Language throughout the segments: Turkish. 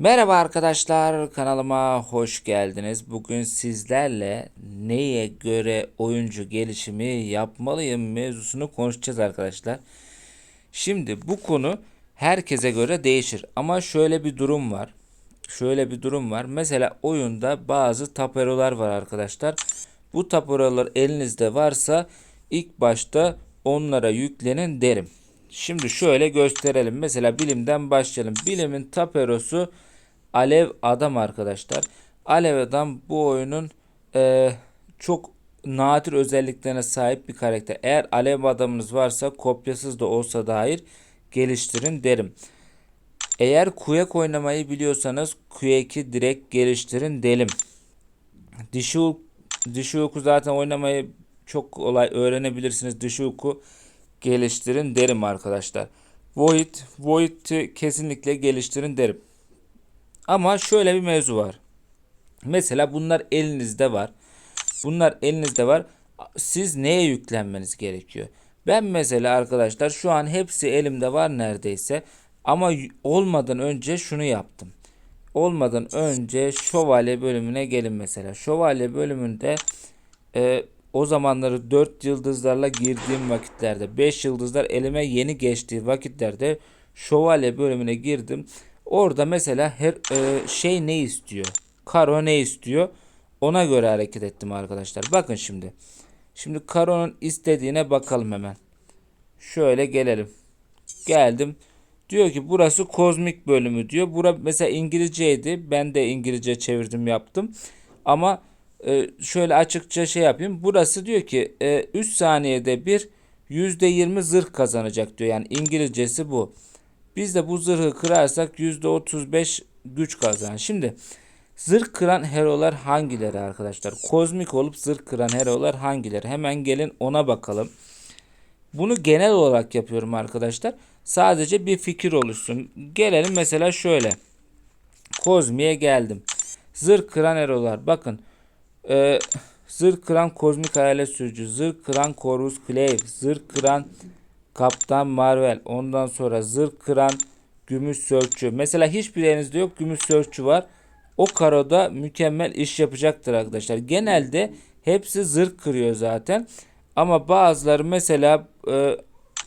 Merhaba arkadaşlar kanalıma hoş geldiniz. Bugün sizlerle neye göre oyuncu gelişimi yapmalıyım mevzusunu konuşacağız arkadaşlar. Şimdi bu konu herkese göre değişir ama şöyle bir durum var. Şöyle bir durum var. Mesela oyunda bazı taperolar var arkadaşlar. Bu taperolar elinizde varsa ilk başta onlara yüklenin derim. Şimdi şöyle gösterelim. Mesela bilimden başlayalım. Bilimin taperosu Alev Adam arkadaşlar. Alev Adam bu oyunun e, çok nadir özelliklerine sahip bir karakter. Eğer Alev Adamınız varsa kopyasız da olsa dair geliştirin derim. Eğer Quake oynamayı biliyorsanız Quake'i direkt geliştirin derim. Dişi Dişi Hulk'u zaten oynamayı çok kolay öğrenebilirsiniz. Dişi Hulk'u geliştirin derim arkadaşlar. Void, Void'i kesinlikle geliştirin derim. Ama şöyle bir mevzu var. Mesela bunlar elinizde var. Bunlar elinizde var. Siz neye yüklenmeniz gerekiyor? Ben mesela arkadaşlar şu an hepsi elimde var neredeyse. Ama olmadan önce şunu yaptım. Olmadan önce şövalye bölümüne gelin mesela. Şövalye bölümünde e, o zamanları 4 yıldızlarla girdiğim vakitlerde 5 yıldızlar elime yeni geçtiği vakitlerde şövalye bölümüne girdim. Orada mesela her e, şey ne istiyor? Karo ne istiyor? Ona göre hareket ettim arkadaşlar. Bakın şimdi. Şimdi Karo'nun istediğine bakalım hemen. Şöyle gelelim. Geldim. Diyor ki burası kozmik bölümü diyor. Bura mesela İngilizceydi. Ben de İngilizce çevirdim yaptım. Ama e, şöyle açıkça şey yapayım. Burası diyor ki e, 3 saniyede bir %20 zırh kazanacak diyor. Yani İngilizcesi bu. Biz de bu zırhı kırarsak %35 güç kazan. Şimdi zırh kıran herolar hangileri arkadaşlar? Kozmik olup zırh kıran herolar hangileri? Hemen gelin ona bakalım. Bunu genel olarak yapıyorum arkadaşlar. Sadece bir fikir oluşsun. Gelelim mesela şöyle. Kozmi'ye geldim. Zırh kıran herolar. Bakın. Ee, zırh kıran kozmik hayalet sürücü. Zırh kıran Corvus Clave. Zırh kıran Kaptan Marvel. Ondan sonra zırh kıran gümüş sörçü. Mesela hiçbir elinizde yok gümüş sörçü var. O karoda mükemmel iş yapacaktır arkadaşlar. Genelde hepsi zırh kırıyor zaten. Ama bazıları mesela e,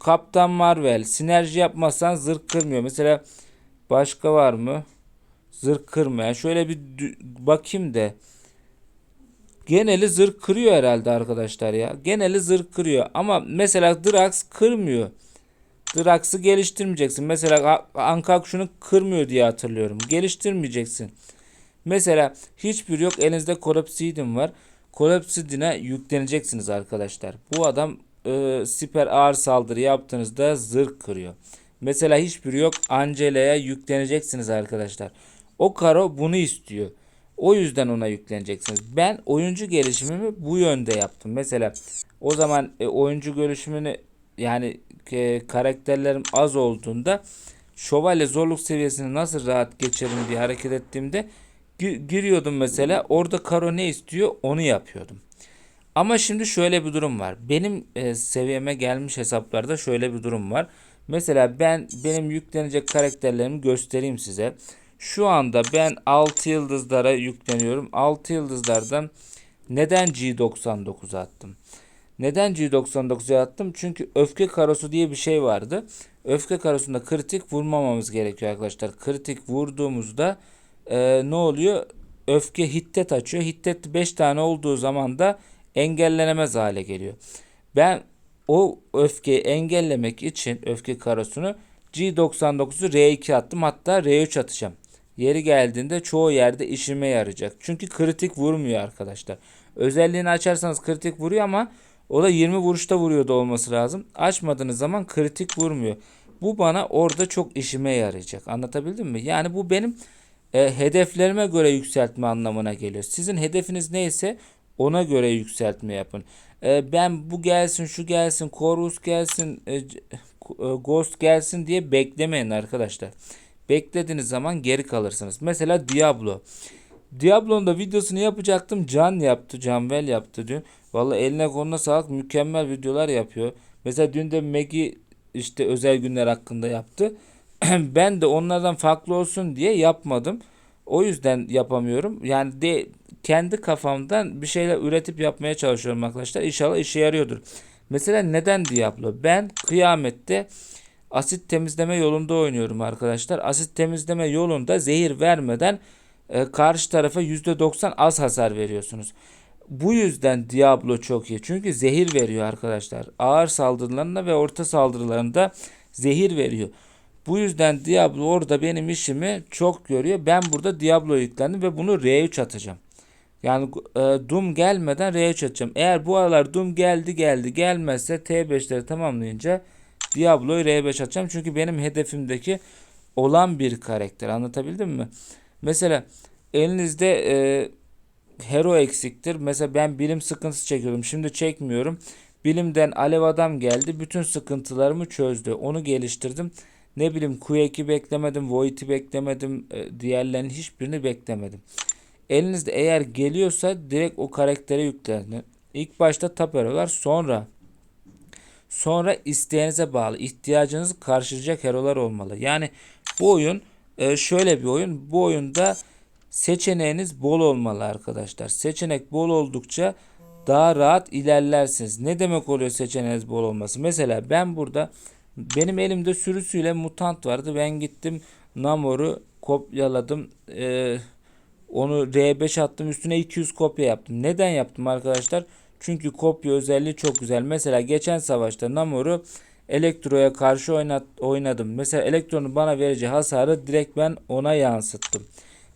Kaptan Marvel sinerji yapmazsan zırh kırmıyor. Mesela başka var mı? Zırh kırmayan. Şöyle bir bakayım da. Geneli zırh kırıyor herhalde arkadaşlar ya. Geneli zırh kırıyor. Ama mesela Drax kırmıyor. Drax'ı geliştirmeyeceksin. Mesela Ankak şunu kırmıyor diye hatırlıyorum. Geliştirmeyeceksin. Mesela hiçbir yok. Elinizde Collapsidium var. Collapsidium'a yükleneceksiniz arkadaşlar. Bu adam e, siper ağır saldırı yaptığınızda zırh kırıyor. Mesela hiçbir yok. Angela'ya yükleneceksiniz arkadaşlar. O karo bunu istiyor. O yüzden ona yükleneceksiniz. Ben oyuncu gelişimimi bu yönde yaptım. Mesela o zaman e, oyuncu gelişimini yani e, karakterlerim az olduğunda şövalye zorluk seviyesini nasıl rahat geçerim diye hareket ettiğimde giriyordum mesela. Orada karo ne istiyor onu yapıyordum. Ama şimdi şöyle bir durum var. Benim e, seviyeme gelmiş hesaplarda şöyle bir durum var. Mesela ben benim yüklenecek karakterlerimi göstereyim size. Şu anda ben 6 yıldızlara yükleniyorum. 6 yıldızlardan neden G99 attım? Neden G99'a attım? Çünkü öfke karosu diye bir şey vardı. Öfke karosunda kritik vurmamamız gerekiyor arkadaşlar. Kritik vurduğumuzda e, ne oluyor? Öfke hiddet açıyor. Hiddet 5 tane olduğu zaman da engellenemez hale geliyor. Ben o öfkeyi engellemek için öfke karosunu G99'u R2 attım. Hatta R3 atacağım. Yeri geldiğinde çoğu yerde işime yarayacak. Çünkü kritik vurmuyor arkadaşlar. Özelliğini açarsanız kritik vuruyor ama o da 20 vuruşta vuruyor da olması lazım. Açmadığınız zaman kritik vurmuyor. Bu bana orada çok işime yarayacak. Anlatabildim mi? Yani bu benim e, hedeflerime göre yükseltme anlamına geliyor. Sizin hedefiniz neyse ona göre yükseltme yapın. E, ben bu gelsin, şu gelsin, Corvus gelsin, e, e, Ghost gelsin diye beklemeyin arkadaşlar. Beklediğiniz zaman geri kalırsınız. Mesela Diablo. Diablo'nun da videosunu yapacaktım. Can yaptı. Canvel yaptı dün. Valla eline koluna sağlık. Mükemmel videolar yapıyor. Mesela dün de Maggie işte özel günler hakkında yaptı. ben de onlardan farklı olsun diye yapmadım. O yüzden yapamıyorum. Yani de kendi kafamdan bir şeyler üretip yapmaya çalışıyorum arkadaşlar. İnşallah işe yarıyordur. Mesela neden Diablo? Ben kıyamette asit temizleme yolunda oynuyorum arkadaşlar. Asit temizleme yolunda zehir vermeden e, karşı tarafa %90 az hasar veriyorsunuz. Bu yüzden Diablo çok iyi. Çünkü zehir veriyor arkadaşlar. Ağır saldırılarında ve orta saldırılarında zehir veriyor. Bu yüzden Diablo orada benim işimi çok görüyor. Ben burada Diablo yüklendim ve bunu R3 atacağım. Yani e, Doom gelmeden R3 atacağım. Eğer bu aralar Doom geldi geldi gelmezse T5'leri tamamlayınca Diablo'yu R5 atacağım. Çünkü benim hedefimdeki olan bir karakter. Anlatabildim mi? Mesela elinizde e, hero eksiktir. Mesela ben bilim sıkıntısı çekiyordum. Şimdi çekmiyorum. Bilimden Alev Adam geldi. Bütün sıkıntılarımı çözdü. Onu geliştirdim. Ne bileyim Quake'i beklemedim. Void'i beklemedim. e, Diğerlerinin hiçbirini beklemedim. Elinizde eğer geliyorsa direkt o karaktere yüklenin. İlk başta taperolar sonra sonra isteğinize bağlı. ihtiyacınızı karşılayacak herolar olmalı. Yani bu oyun e, şöyle bir oyun. Bu oyunda seçeneğiniz bol olmalı arkadaşlar. Seçenek bol oldukça daha rahat ilerlersiniz. Ne demek oluyor seçeneğiniz bol olması? Mesela ben burada benim elimde sürüsüyle mutant vardı. Ben gittim Namor'u kopyaladım. Ee, onu R5 attım. Üstüne 200 kopya yaptım. Neden yaptım arkadaşlar? Çünkü kopya özelliği çok güzel. Mesela geçen savaşta Namor'u Elektro'ya karşı oynat, oynadım. Mesela Elektro'nun bana vereceği hasarı direkt ben ona yansıttım.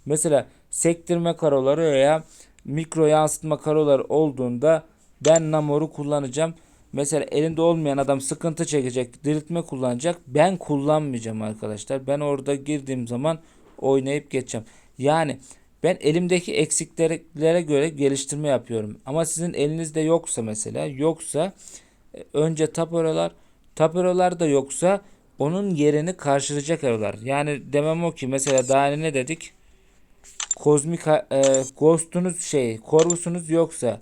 Mesela sektirme karoları veya mikro yansıtma karoları olduğunda ben Namor'u kullanacağım. Mesela elinde olmayan adam sıkıntı çekecek, diriltme kullanacak. Ben kullanmayacağım arkadaşlar. Ben orada girdiğim zaman oynayıp geçeceğim. Yani ben elimdeki eksiklere göre geliştirme yapıyorum. Ama sizin elinizde yoksa mesela yoksa e, önce taperolar taperolar da yoksa onun yerini karşılayacak erolar. Yani demem o ki mesela daha ne dedik? Kozmik e, ghost'unuz şey, korvusunuz yoksa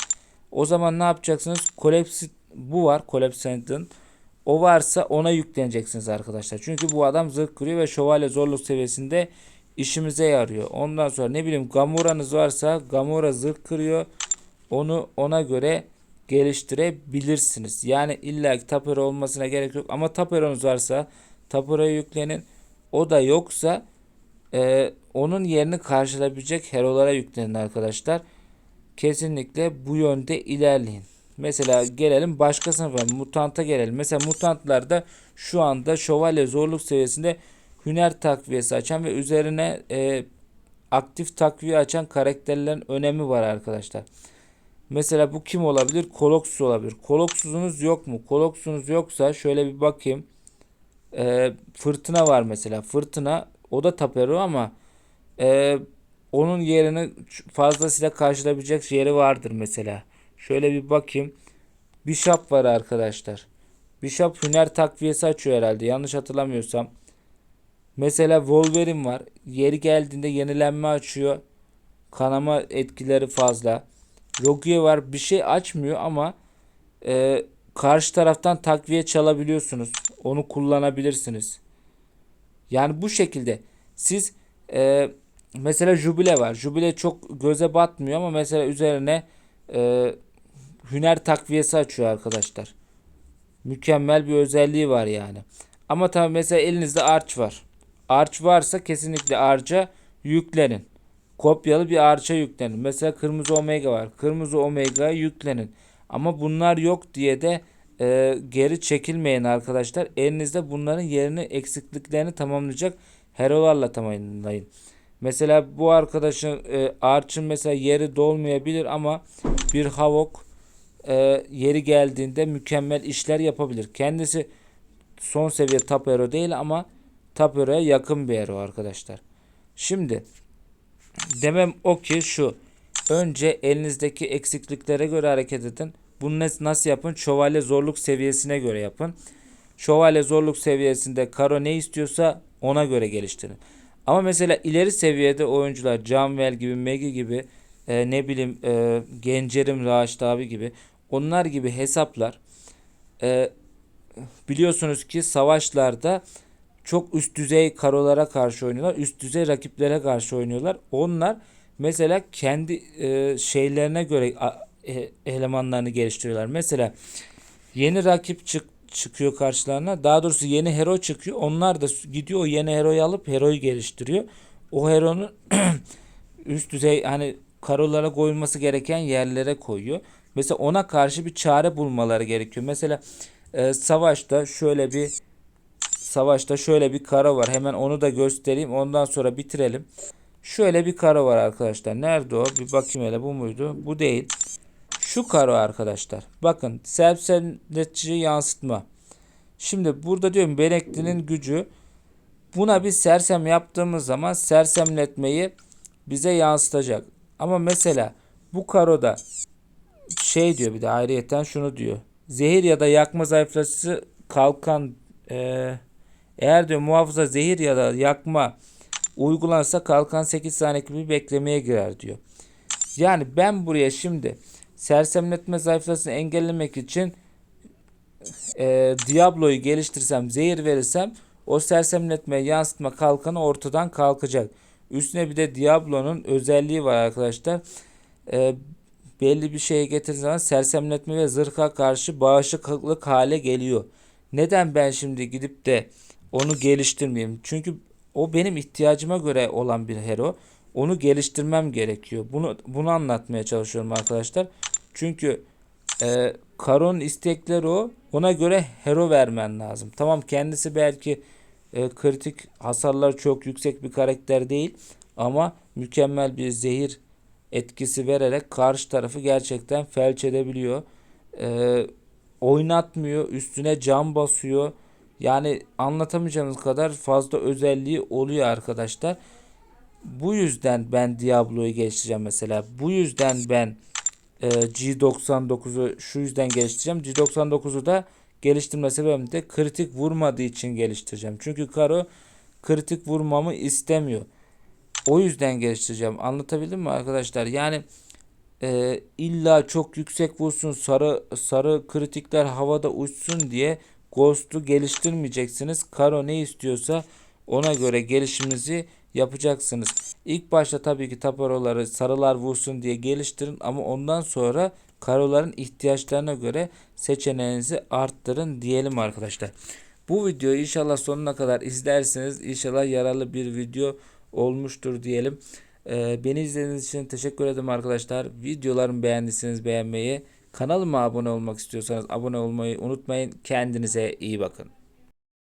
o zaman ne yapacaksınız? Collapse bu var. Collapse'ın o varsa ona yükleneceksiniz arkadaşlar. Çünkü bu adam zırh kırıyor ve şövalye zorluk seviyesinde işimize yarıyor. Ondan sonra ne bileyim Gamora'nız varsa Gamora zırh kırıyor. Onu ona göre geliştirebilirsiniz. Yani illa ki tapero olmasına gerek yok. Ama taperonuz varsa taperoya yüklenin. O da yoksa e, onun yerini karşılayabilecek herolara yüklenin arkadaşlar. Kesinlikle bu yönde ilerleyin. Mesela gelelim başka sınıfa mutanta gelelim. Mesela mutantlarda şu anda şövalye zorluk seviyesinde hüner takviyesi açan ve üzerine e, aktif takviye açan karakterlerin önemi var arkadaşlar. Mesela bu kim olabilir? Koloxus olabilir. Koloxus'unuz yok mu? Koloxus'unuz yoksa şöyle bir bakayım. E, fırtına var mesela. Fırtına o da tapero ama e, onun yerini fazlasıyla karşılayabilecek yeri vardır mesela. Şöyle bir bakayım. Bishop var arkadaşlar. Bishop hüner takviyesi açıyor herhalde. Yanlış hatırlamıyorsam. Mesela Wolverine var. Yeri geldiğinde yenilenme açıyor. Kanama etkileri fazla. Rogue var. Bir şey açmıyor ama e, karşı taraftan takviye çalabiliyorsunuz. Onu kullanabilirsiniz. Yani bu şekilde siz e, mesela Jubile var. Jubile çok göze batmıyor ama mesela üzerine e, hüner takviyesi açıyor arkadaşlar. Mükemmel bir özelliği var yani. Ama tabi mesela elinizde arç var. Arç varsa kesinlikle arca yüklenin. Kopyalı bir arça yüklenin. Mesela kırmızı omega var. Kırmızı omega yüklenin. Ama bunlar yok diye de e, geri çekilmeyin arkadaşlar. Elinizde bunların yerini eksikliklerini tamamlayacak herolarla tamamlayın. Mesela bu arkadaşın e, Arch'ın mesela yeri dolmayabilir ama bir Havok e, yeri geldiğinde mükemmel işler yapabilir. Kendisi son seviye top hero değil ama hero'ya yakın bir hero arkadaşlar. Şimdi demem o ki şu. Önce elinizdeki eksikliklere göre hareket edin. Bunu nasıl yapın? Şövalye zorluk seviyesine göre yapın. Şövalye zorluk seviyesinde Karo ne istiyorsa ona göre geliştirin. Ama mesela ileri seviyede oyuncular Canvel gibi, Megi gibi e, ne bileyim e, Gencerim, Raşit abi gibi onlar gibi hesaplar e, biliyorsunuz ki savaşlarda çok üst düzey karolara karşı oynuyorlar. Üst düzey rakiplere karşı oynuyorlar. Onlar mesela kendi e, şeylerine göre e- elemanlarını geliştiriyorlar. Mesela yeni rakip çık çıkıyor karşılarına. Daha doğrusu yeni hero çıkıyor. Onlar da gidiyor o yeni heroyu alıp heroyu geliştiriyor. O heronun üst düzey hani karolara koyulması gereken yerlere koyuyor. Mesela ona karşı bir çare bulmaları gerekiyor. Mesela e, savaşta şöyle bir savaşta şöyle bir karo var. Hemen onu da göstereyim. Ondan sonra bitirelim. Şöyle bir karo var arkadaşlar. Nerede o? Bir bakayım hele bu muydu? Bu değil. Şu karo arkadaşlar. Bakın sersemletici yansıtma. Şimdi burada diyorum Benekli'nin gücü. Buna bir sersem yaptığımız zaman sersemletmeyi bize yansıtacak. Ama mesela bu karoda şey diyor bir de ayrıyeten şunu diyor. Zehir ya da yakma zayıflatıcısı kalkan eee, eğer diyor muhafıza zehir ya da yakma uygulansa kalkan 8 saniye gibi beklemeye girer diyor. Yani ben buraya şimdi sersemletme zayıflamasını engellemek için e, Diablo'yu geliştirsem, zehir verirsem o sersemletme yansıtma kalkanı ortadan kalkacak. Üstüne bir de Diablo'nun özelliği var arkadaşlar. E, belli bir şeye getirdiği zaman sersemletme ve zırha karşı bağışıklık hale geliyor. Neden ben şimdi gidip de onu geliştirmeyeyim? Çünkü o benim ihtiyacıma göre olan bir hero. Onu geliştirmem gerekiyor. Bunu bunu anlatmaya çalışıyorum arkadaşlar. Çünkü e, Karon istekleri o. Ona göre hero vermen lazım. Tamam kendisi belki e, kritik hasarlar çok yüksek bir karakter değil. Ama mükemmel bir zehir etkisi vererek karşı tarafı gerçekten felç edebiliyor. E, oynatmıyor. Üstüne cam basıyor. Yani anlatamayacağımız kadar fazla özelliği oluyor arkadaşlar. Bu yüzden ben Diablo'yu geliştireceğim mesela. Bu yüzden ben e, G99'u şu yüzden geliştireceğim. G99'u da geliştirme sebebim de kritik vurmadığı için geliştireceğim. Çünkü Karo kritik vurmamı istemiyor. O yüzden geliştireceğim. Anlatabildim mi arkadaşlar? Yani e, illa çok yüksek vursun sarı sarı kritikler havada uçsun diye Ghost'u geliştirmeyeceksiniz. Karo ne istiyorsa ona göre gelişiminizi yapacaksınız. İlk başta tabii ki taparoları sarılar vursun diye geliştirin ama ondan sonra karoların ihtiyaçlarına göre seçeneğinizi arttırın diyelim arkadaşlar. Bu videoyu inşallah sonuna kadar izlersiniz. İnşallah yararlı bir video olmuştur diyelim. Ee, beni izlediğiniz için teşekkür ederim arkadaşlar. Videolarımı beğendiyseniz beğenmeyi, kanalıma abone olmak istiyorsanız abone olmayı unutmayın. Kendinize iyi bakın.